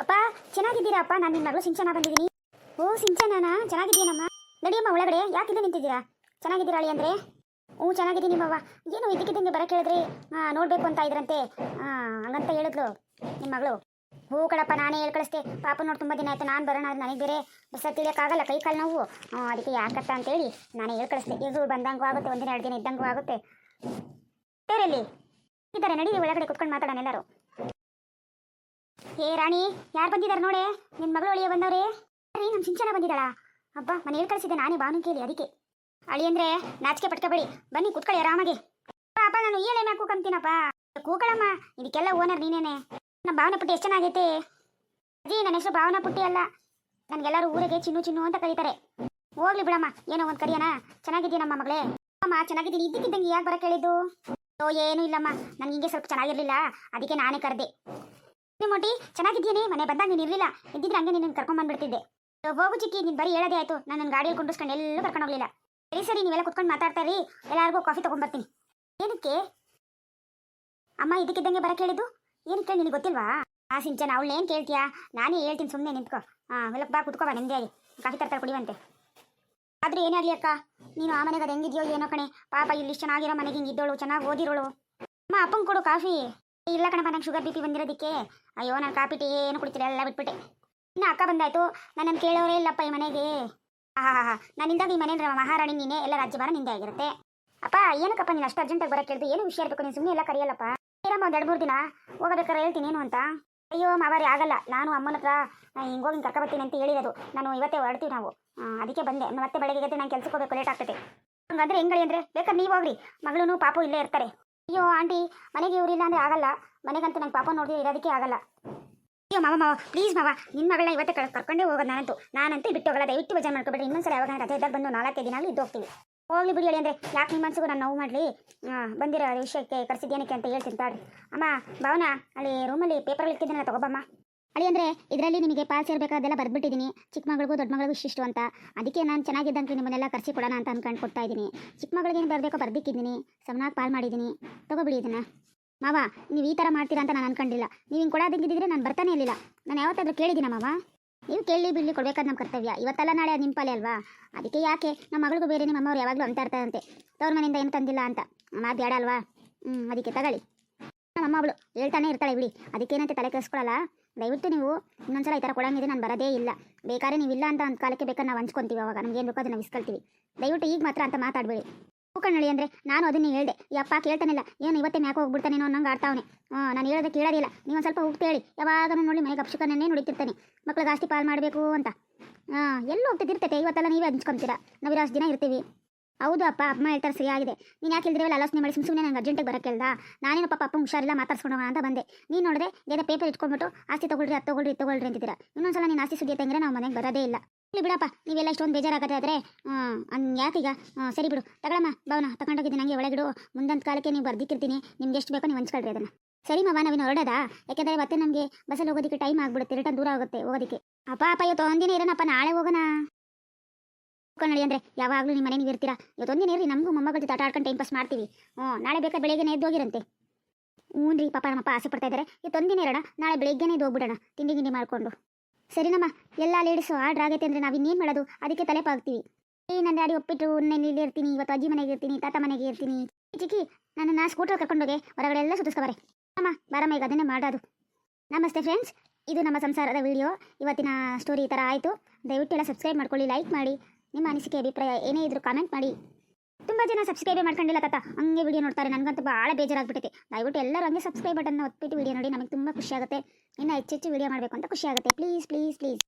ಅಪ್ಪ ಚೆನ್ನಾಗಿದ್ದೀರಾ ಅಪ್ಪ ನಾನು ನಿಮ್ಮ ಮಗಳು ಸಿಂಚನ ಬಂದಿದ್ದೀನಿ. ಓ, ಸಿಂಚನನಾ? ಚೆನ್ನಾಗಿದ್ದೀನಮ್ಮ ನಡಿಯಮ್ಮ, ಒಳಗಡೆ ಯಾಕೆ ಇಲ್ಲಿ ನಿಂತಿದ್ದೀರಾ? ಚೆನ್ನಾಗಿದ್ದೀರಾ ಅಳಿ ಅಂದರೆ? ಚೆನ್ನಾಗಿದ್ದೀನಿ ನಿಮ್ಮವ್ವ ಏನು ಇದಕ್ಕಿದ್ದಂಗೆ ಬರ ಕೇಳಿದ್ರಿ? ನೋಡಬೇಕು ಅಂತ ಇದ್ರಂತೆ. ಹಂಗಂತ ಹೇಳಿದ್ಲು ನಿಮ್ಮ ಮಗಳು. ಹೂ ಕಡಪ್ಪ ನಾನೇ ಹೇಳಿ ಕಳಿಸ್ತೆ ಪಾಪ ನೋಡಿ, ತುಂಬ ದಿನ ಆಯಿತು. ನಾನು ಬರೋಣ ಅದು ನನಗೆ ಬೇರೆ ಬಸ್ ತಿಳಿಯೋಕ್ಕಾಗಲ್ಲ ಕೈ ಕಾಲು ನೋವು. ಅದಕ್ಕೆ ಯಾಕತ್ತ ಅಂತೇಳಿ ನಾನೇ ಹೇಳಿ ಕಳಿಸ್ತೆ ಇದು ಬಂದಂಗೂ ಆಗುತ್ತೆ, ಒಂದಿನ ಎರಡು ದಿನ ಇದ್ದಂಗೂ ಆಗುತ್ತೆ. ಬೇರೆಲ್ಲಿ? ಇದ್ದಾರೆ ನಡೀರಿ ಒಳಗಡೆ ಕುತ್ಕೊಂಡು ಮಾತಾಡೋಣ ಎಲ್ಲರೂ. ಏ, ರಾಣಿ, ಯಾರು ಬಂದಿದ್ದಾರೆ ನೋಡೆ? ನಿನ್ನ ಮಗಳು ಅಳಿಯ ಬಂದವ್ರೆ? ರೀ ನಮ್ಮ ಚಿಂಚನ ಬಂದಿದ್ದಾಳ ಅಬ್ಬಾ ಮನೆ ಕಳಿಸಿದ್ದೆ ನಾನೇ ಬಾನು ಕೇಳಿ ಅದಕ್ಕೆ. ಅಳಿ ಅಂದ್ರೆ ನಾಚಿಕೆ ಪಟ್ಕೋಬೇಡಿ. ಬನ್ನಿ, ಕುತ್ಕೊಳ್ಳಿ ಆರಾಮಾಗಿ. ಅಪ್ಪ ನಾನು ಏನೇ ಮ್ಯಾಕ್ ಕೂಕಂತೀನಪ್ಪ ಕೂಕಳಮ್ಮ, ಇದಕ್ಕೆಲ್ಲ ಓನರ್ ನೀನೇನೆ. ನಮ್ಮ ಭಾವನ ಪುಟ್ಟಿ ಎಷ್ಟು ಚೆನ್ನಾಗೈತೆ. ಅಜ್ಜಿ ನನ್ನ ಹೆಸರು ಭಾವನಾ ಪುಟ್ಟಿ ಅಲ್ಲ. ನನಗೆಲ್ಲರೂ ಊರಿಗೆ ಚಿನ್ನು ಚಿನ್ನು ಅಂತ ಕರೀತಾರೆ. ಹೋಗ್ಲಿ ಬಿಡಮ್ಮ, ಏನೋ ಒಂದು ಕರಿಯನ ಚೆನ್ನಾಗಿದ್ದೀನಮ್ಮ ಮಗಳೇ. ಅಮ್ಮ, ಚೆನ್ನಾಗಿದ್ದೀನಿ. ಇದ್ದಕ್ಕಿದ್ದಂಗೆ ಯಾಕೆ ಬರಕ್ಕೆ ಕೇಳಿದ್ದು ಓ ಏನೂ ಇಲ್ಲಮ್ಮ. ನನಗೆ ಹಿಂಗೆ ಸ್ವಲ್ಪ ಚೆನ್ನಾಗಿರ್ಲಿಲ್ಲ. ಅದಕ್ಕೆ ನಾನೇ ಕರೆದೆ. ಮೊಟ್ಟಿ ಚೆನ್ನಾಗಿದ್ದೀನಿ ಮನೆ ಬಂದಾಗ ನೀನು ಇರಲಿಲ್ಲ. ಇದ್ದಿದ್ರೆ ಹಂಗೆ ನಿನ್ನ ಕರ್ಕೊಂಡ್ ಬಂದ್ಬಿಡ್ತಿದ್ದೆ. ಹೋಗು ಚಿಕ್ಕಿ, ನೀನು ಬರೀ ಹೇಳೋದೇ ಆಯ್ತು. ನಾನು ನನ್ನ ಗಾಡಿಯಲ್ಲಿ ಕುಂಡಿಸ್ಕೊಂಡು ಎಲ್ಲೂ ಕರ್ಕೊಂಡು ಹೋಗ್ಲಿಲ್ಲ. ಸರಿ ಸರಿ, ನೀವೆಲ್ಲ ಕುತ್ಕೊಂಡು ಮಾತಾಡ್ತಾ ರೀ ಎಲ್ಲರಿಗೂ ಕಾಫಿ ತೊಗೊಂಡ್ಬರ್ತೀನಿ ಏನಕ್ಕೆ? ಅಮ್ಮ, ಇದಕ್ಕಿದ್ದಂಗೆ ಬರಕ್ಕೆ ಹೇಳಿದ್ದು? ಏನಕ್ಕೆ ನಿನಗೆ ಗೊತ್ತಿಲ್ವಾ? ಆ ಸಿಂಚನ, ಅವಳು ಏನು ಕೇಳ್ತೀಯಾ? ನಾನೇ ಹೇಳ್ತೀನಿ ಸುಮ್ಮನೆ ನಿಂತ್ಕೋ. ಹಾಂ ಎಲ್ಲ ಬಾ, ಕುತ್ಕೋ ಬಾ ನೆಮ್ಮದಿಯಾಗಿ ಕಾಫಿ ತರ್ತಾರೆ ಕುಡಿಯುವಂತೆ ಆದ್ರೆ ಏನೇ ಆಗಲಿ ಅಕ್ಕ, ನೀನು ಆ ಮನೆಗೆ ಅದು ಹೆಂಗಿದ್ಯೋ ಏನೋ ಕಣೆ. ಪಾಪ, ಇಲ್ಲಿ ಚೆನ್ನಾಗಿರೋ ಮನೆಗೆ ಹಿಂಗೆ ಇದ್ದೋಳು, ಚೆನ್ನಾಗಿ ಓದಿರೋಳು. ಅಮ್ಮ, ಅಪ್ಪಂಗೆ ಕೊಡು ಕಾಫಿ ಇಲ್ಲ ಕಣಪ್ಪ, ನಂಗೆ ಶುಗರ್ ಬಿ ಪಿ ಬಂದಿರೋದಕ್ಕೆ. ಅಯ್ಯೋ, ನಾನು ಕಾಪಿ ಟೀ ಏನು ಕುಡಿತೀರ ಎಲ್ಲ ಬಿಟ್ಬಿಟ್ಟೆ. ಇನ್ನು ಅಕ್ಕ ಬಂದಾಯ್ತು. ನನ್ನನ್ನು ಕೇಳೋರೇ ಇಲ್ಲಪ್ಪ ಈ ಮನೆಗೆ. ಹಾ ಹಾ ನಾನಿಂದಾಗ ಈ ಮನೆ ಮಹಾರಾಣಿ ನೀನೆ, ಎಲ್ಲ ರಾಜ್ಯಭಾರ ನಿಂದೆ ಆಗಿರುತ್ತೆ. ಅಪ್ಪ, ಏನಕ್ಕಪ್ಪ ನೀನು ಅಷ್ಟು ಅರ್ಜೆಂಟಾಗಿ ಬರಕ್ಕೆ ಕೇಳಿದ್ರು ಏನು ವಿಷಯ ಇರಬೇಕು, ನೀನು ಸುಮ್ಮನೆ ಎಲ್ಲ ಕರೆಯಲ್ಲಪ್ಪ? ಏನಮ್ಮ ಒಂದು ಎರಡು ಮೂರು ದಿನ? ಹೋಗಬೇಕಾರೆ ಹೇಳ್ತೀನಿ, ಏನು ಅಂತ? ಅಯ್ಯೋ, ಮಾವಾರಿ, ಆಗಲ್ಲ. ನಾನು ಅಮ್ಮನ ಹತ್ರ ಹಿಂಗೋಗಿ ಕರ್ಕೊ ಬರ್ತೀನಿ ಅಂತ ಹೇಳಿರೋದು. ನಾನು ಇವತ್ತೇ ಹೊರಡ್ತೀವಿ ನಾವು. ಅದಕ್ಕೆ ಬಂದೆ. ಮತ್ತೆ ಬೆಳಗ್ಗೆ ನಾನು ಕೆಲಸಕ್ಕೆ ಹೋಗಬೇಕು ಲೇಟ್ ಆಗ್ತದೆ. ಹಂಗಂದ್ರೆ ಹೆಂಗಳಿ ಅಂದ್ರೆ? ಬೇಕಾದ್ರೆ ನೀವು ಹೋಗ್ರಿ. ಮಗಳೂ ಪಾಪು ಇಲ್ಲೇ ಇರ್ತಾರೆ. ಅಯ್ಯೋ, ಆಂಟಿ, ಮನೆಗೆ ಇವರಿಲ್ಲ ಅಂದ್ರೆ ಆಗಲ್ಲ. ಮನೆಗಂತೂ ನಂಗೆ ಪಾಪ ನೋಡಿ ಇರೋದಕ್ಕೆ ಆಗಲ್ಲ. ಅಯ್ಯೋ, ಮಾವ ಮಾವ ಪ್ಲೀಸ್ ಮಾವ ನಿನ್ನ ಮಗಳನ್ನ ಇವತ್ತೇ ಕಳ್ ಕರ್ಕೊಂಡೇ ಹೋಗೋದು ನಾನಂತೂ. ನಾನಂತೂ ಬಿಟ್ಟು ಹೋಗಲ್ಲ. ದಯವಿಟ್ಟು ವಜಾ ಮಾಡ್ಕೊಬೇಡಿ ಇನ್ನೊಂದ್ಸಲ ಯಾವಾಗ ರಜೆ ಇದ್ದಾಗ ಬಂದು ನಾಲ್ಕೈದು ದಿನ ಇದ್ದು ಹೋಗ್ತೀವಿ ಹೋಗ್ಲಿ ಬಿಡಿ ಅಂದ್ರೆ ಯಾಕೆ ನಿಮ್ಮ ಮನಸ್ಸಿಗೂ ನಾನು ನೋವು ಮಾಡಲಿ? ಬಂದಿರೋ ವಿಷಯಕ್ಕೆ ಕರೆಸಿದ್ದೇನಕ್ಕೆ ಅಂತ ಹೇಳ್ತೀನಿ ತಾಡ್ರಿ ಅಮ್ಮ, ಭಾವನಾ, ಅಲ್ಲಿ ರೂಮಲ್ಲಿ ಪೇಪರ್ ಇಟ್ಟಿದ್ದೇನೆ ತಗೋಬಮ್ಮ ಅಲ್ಲಿ ಅಂದರೆ ಇದರಲ್ಲಿ ನಿಮಗೆ ಪಾಸ್ ಇರಬೇಕಾದೆಲ್ಲ ಬರ್ಬಿಟ್ಟಿದ್ದೀನಿ ಚಿಕ್ಕ ಮಗಳಿಗೂ ದೊಡ್ಡ ಮಗಳಿಗೂ ಇಷ್ಟಿಷ್ಟು ಅಂತ. ಅದಕ್ಕೆ ನಾನು ಚೆನ್ನಾಗಿದ್ದಂಗೆ ನಿಮ್ಮನ್ನೆಲ್ಲ ಕರ್ಸಿ ಕೊಡೋಣ ಅಂತ ಅಂದ್ಕೊಂಡು ಕೊಡ್ತಾ ಇದ್ದೀನಿ ಚಿಕ್ಕ ಮಗಳಿಗೆ ಏನು ಬರಬೇಕೋ ಬರ್ದಿಕ್ಕಿದ್ದೀನಿ ಸಮನಾಗಿ ಪಾಲ್ ಮಾಡಿದ್ದೀನಿ ತಗೋಬಿಡಿ ಇದನ್ನು. ಮಾವ, ನೀವು ಈ ಥರ ಮಾಡ್ತೀರಾ ಅಂತ ನಾನು ಅನ್ಕೊಂಡಿಲ್ಲ. ನೀವು ಹಿಂಗೆ ಕೊಡೋದಂಗಿದ್ದಿದ್ರೆ ನಾನು ಬರ್ತಾನೆ ಇರಲಿಲ್ಲ. ನಾನು ಯಾವತ್ತಾದ್ರೂ ಕೇಳಿದ್ದೀನ ಮಾವ? ನೀವು ಕೇಳಿ ಬಿಡಲಿ ಕೊಡಬೇಕಾದ ನಮ್ಮ ಕರ್ತವ್ಯ. ಇವತ್ತಲ್ಲ ನಾಳೆ ಅದು ನಿಮ್ಮ ಪಾಲೆ ಅಲ್ವಾ? ಅದಕ್ಕೆ ಯಾಕೆ? ನಮ್ಮ ಮಗಳಿಗೂ ಬೇರೆ ನಿಮ್ಮ ಅಮ್ಮವ್ರು ಯಾವಾಗಲೂ ಅಂತ ಇರ್ತಾರಂತೆ. ತವ್ರ ಮನೆಯಿಂದ ಏನು ತಂದಿಲ್ಲ ಅಂತ. ಮಾತು ಬೇಡ ಅಲ್ವಾ? ಹ್ಞೂ ಅದಕ್ಕೆ ತಗೊಳ್ಳಿ. ನಮ್ಮ ಅಮ್ಮ ಹೇಳ್ತಾನೆ ಇರ್ತಾಳೆ ಬಿಡಿ. ಅದಕ್ಕೇನಂತೆ ತಲೆ ಕೆಡಿಸ್ಕೊಳ್ಳಲ್ಲ ದಯವಿಟ್ಟು ನೀವು ಇನ್ನೊಂದ್ಸಲ ಈ ಥರ ಕೊಡಂಗಿದೆ ನಾನು ಬರೋದೇ ಇಲ್ಲ. ಬೇಕಾದ್ರೆ ನೀವು ಇಲ್ಲ ಅಂತ ಒಂದು ಕಾಲಕ್ಕೆ ಬೇಕಾದ್ರೆ ನಾವು ಹಂಚ್ಕೊತೀವಿ ಅವಾಗ. ನಮ್ಗೆ ಏನು ಬೇಕೋ ಅದನ್ನು ಇಸ್ಕೊಳ್ತೀವಿ ದಯವಿಟ್ಟು ಈಗ ಮಾತ್ರ ಅಂತ ಮಾತಾಡಬೇಡಿ. ಕಣ್ಣಳಿ ಅಂದರೆ ನಾನು ಅದನ್ನೇ ಹೇಳ್ದೆ. ಈ ಅಪ್ಪ ಕೇಳ್ತಾನಿಲ್ಲ, ಏನು ಇವತ್ತೇ ಮ್ಯಾಕೆ ಹೋಗ್ಬಿಡ್ತಾನೇನೋ ಅನ್ನಂಗೆ ಆಡ್ತಾವನೆ ನಾನು ಹೇಳೋದಕ್ಕೆ ಕೇಳೋದಿಲ್ಲ. ನೀವು ಒಂದು ಸ್ವಲ್ಪ ಹೋಗ್ತೇಳಿ ಯಾವಾಗ ನೋಡಿ ಮನೆಗೆ ಅಪ್ಶಕನೇ ನುಡಿತಿರ್ತಾನೆ. ಮಕ್ಳಿಗೆ ಆಸ್ತಿ ಪಾಲು ಮಾಡಬೇಕು ಅಂತ. ಹಾಂ, ಎಲ್ಲಿ ಹೋಗ್ತಿದ್ದಿರ್ತೈತೆ ಇವತ್ತೆಲ್ಲ ನೀವೇ ಹಂಚ್ಕೊತೀರಾ. ನಾವು ಇರೋಷ್ಟು ದಿನ ಇರ್ತೀವಿ. ಹೌದು ಅಪ್ಪ ಅಮ್ಮ ಹೇಳ್ತಾರೆ ಸರಿಯಾಗಿದೆ. ನೀನು ಯಾಕೆ ಇಲ್ದಿರಲ್ಲ ಆಲೋಚನೆ ಮಾಡಿ ಸುಮ್ಮನೆ ನಂಗೆ ಅರ್ಜೆಂಟಿಗೆ ಬರೋಕ್ಕೆ ಹೇಳ್ದ? ನಾನೇನು ಪಾಪ ಅಪ್ಪ ಹುಷಾರಿಲ್ಲ ಮಾತಾಡ್ಸ್ಕೊಂಡು ಅಂತ ಬಂದೆ. ನೀನು ನೋಡಿದೆ ಏನೋ ಪೇಪರ್ ಇಟ್ಕೊಂಡ್ಬಿಟ್ಟು, ಆಸ್ತಿ ತಗೊಳ್ರಿ, ಅದು ತಗೊಳ್ರಿ, ಇದು ತಗೊಳ್ರಿ ಅಂತಿದ್ದೀರಾ. ಇನ್ನೊಂದ್ಸಲ ನೀನು ಆಸ್ತಿ ಸುದ್ದಿ ತಂಗ್ರೆ ನಾವು ಮನೆಗೆ ಬರೋದೇ ಇಲ್ಲ. ಇಲ್ಲಿ ಬಿಡಪ್ಪ, ನೀವೆಲ್ಲ ಇಷ್ಟೊಂದು ಬೇಜಾರಾಗತ್ತೆ ಆದರೆ ಯಾಕೀಗ? ಸರಿ ಬಿಡು. ತಗೊಳಮ್ಮ, ಭಾವನ ತಗೊಂಡೋಗಿದ್ದೀನಿ ನನಗೆ ಒಳಗಿಡು. ಮುಂದಂತ ಕಾಲಕ್ಕೆ ನೀವು ಬರ್ದಿಕ್ಕಿರ್ತೀನಿ. ನಿಮ್ಗೆ ಎಷ್ಟು ಬೇಕೋ ನೀವು ಹಂಚ್ಕೊಳ್ರಿ ಅದನ್ನು. ಸರಿ ಮಾವ ನಾವಿನ ಹೊರಡೋದಾ? ಯಾಕೆಂದರೆ ಮತ್ತೆ ನಮಗೆ ಬಸ್ಸಲ್ಲಿ ಹೋಗೋದಕ್ಕೆ ಟೈಮ್ ಆಗಿಬಿಡುತ್ತೆ. ರಿಟರ್ನ್ ದೂರ ಆಗುತ್ತೆ ಹೋಗೋದಕ್ಕೆ. ಅಪ್ಪ ಅಪ್ಪ, ಇವತ್ತು ಒಂದಿನ ಇರೋಣಪ್ಪ, ನಾಳೆ ಹೋಗೋಣ. ನೋಡಿ ಅಂದರೆ ಯಾವಾಗಲೂ ನಿಮ್ಮ ಮನೆ ನೀವು ಇರ್ತೀರಾ? ಇವತ್ತು ಒಂದಿನ ಇರ್ರಿ, ನಮಗೂ ಮೊಮ್ಮಗಳ ಜೊತೆ ಆಟ ಆಡ್ಕೊಂಡು ಟೈಮ್ ಪಾಸ್ ಮಾಡ್ತೀವಿ. ಹ್ಞೂ, ನಾಳೆ ಬೇಕಾದ್ರೆ ಎದ್ದು ಹೋಗಿರಂತೆ. ಹ್ಞೂ ರೀ, ಪಾಪ ನಮ್ಮಪ್ಪ ಆಸೆ ಪಡ್ತಾ ಇದ್ದಾರೆ ಇವತ್ತೊಂದಿನ ಇರೋಣ, ನಾಳೆ ಬೆಳಗ್ಗೆನೇ ಹೋಗ್ಬಿಡೋಣ, ತಿಂಡಿ ಗಿಂಡಿ ಮಾಡಿಕೊಂಡು. ಸರಿನಮ್ಮ, ಎಲ್ಲ ಲೇಡೀಸು ಆರ್ಡ್ರ್ ಆಗೈತೆ ಅಂದರೆ ನಾವು ಇನ್ನೇನು ಮಾಡೋದು? ಅದಕ್ಕೆ ತಲೆ ಪಾಗ್ತೀವಿ. ಏ ನನ್ನ ಡ್ಯಾಡಿ ಒಪ್ಪಿಟ್ಟು ನಾನು ಇಲ್ಲಿ ಇರ್ತೀನಿ, ಇವತ್ತು ಅಜ್ಜಿ ಮನೆಗೆ ಇರ್ತೀನಿ, ತಾತ ಮನೆಗೆ ಇರ್ತೀನಿ. ಚಿಕ್ಕಿ ನಾ ಸ್ಕೂಟರ್ ಕರ್ಕೊಂಡೋಗಿ ಹೊರಗಡೆ ಎಲ್ಲ ಸುತ್ತಿಸ್ಕೊಬಾರೆ ಅಮ್ಮ, ಬಾರಮ್ಮ, ಈಗ ಅದನ್ನೇ ಮಾಡೋದು. ನಮಸ್ತೆ ಫ್ರೆಂಡ್ಸ್ ಇದು ನಮ್ಮ ಸಂಸಾರದ ವಿಡಿಯೋ ಇವತ್ತಿನ ಸ್ಟೋರಿ ಈ ಥರ ಆಯಿತು. ದಯವಿಟ್ಟು ಎಲ್ಲ ಸಬ್ಸ್ಕ್ರೈಬ್ ಮಾಡ್ಕೊಳ್ಳಿ ಲೈಕ್ ಮಾಡಿ. ನಿಮ್ಮ ಅನಿಸಿಕೆ, ಅಭಿಪ್ರಾಯ ಏನೇ ಇದ್ರು ಕಾಮೆಂಟ್ ಮಾಡಿ. ತುಂಬ ಜನ ಸಬ್ಸ್ಕ್ರೈಬೇ ಮಾಡ್ಕೊಂಡಿಲ್ಲ ತಾತ. ಹಂಗೆ ವಿಡಿಯೋ ನೋಡ್ತಾರೆ. ನನಗಂತೂ ಭಾಳ ಬೇಜಾರಾಗ್ಬಿಟ್ಟೈತೆ ದಯವಿಟ್ಟು ಎಲ್ಲರೂ ಹಂಗೆ ಸಬ್ಸ್ಕ್ರೈಬ್ ಬಟನ್ನ ಒತ್ಬಿಟ್ಟು ವಿಡಿಯೋ ನೋಡಿ. ನಮಗೆ ತುಂಬ ಖುಷಿ ಆಗುತ್ತೆ. ಇನ್ನು ಹೆಚ್ಚೆಚ್ಚು ವಿಡಿಯೋ ಮಾಡಬೇಕು ಅಂತ ಖುಷಿ ಆಗುತ್ತೆ. Please please please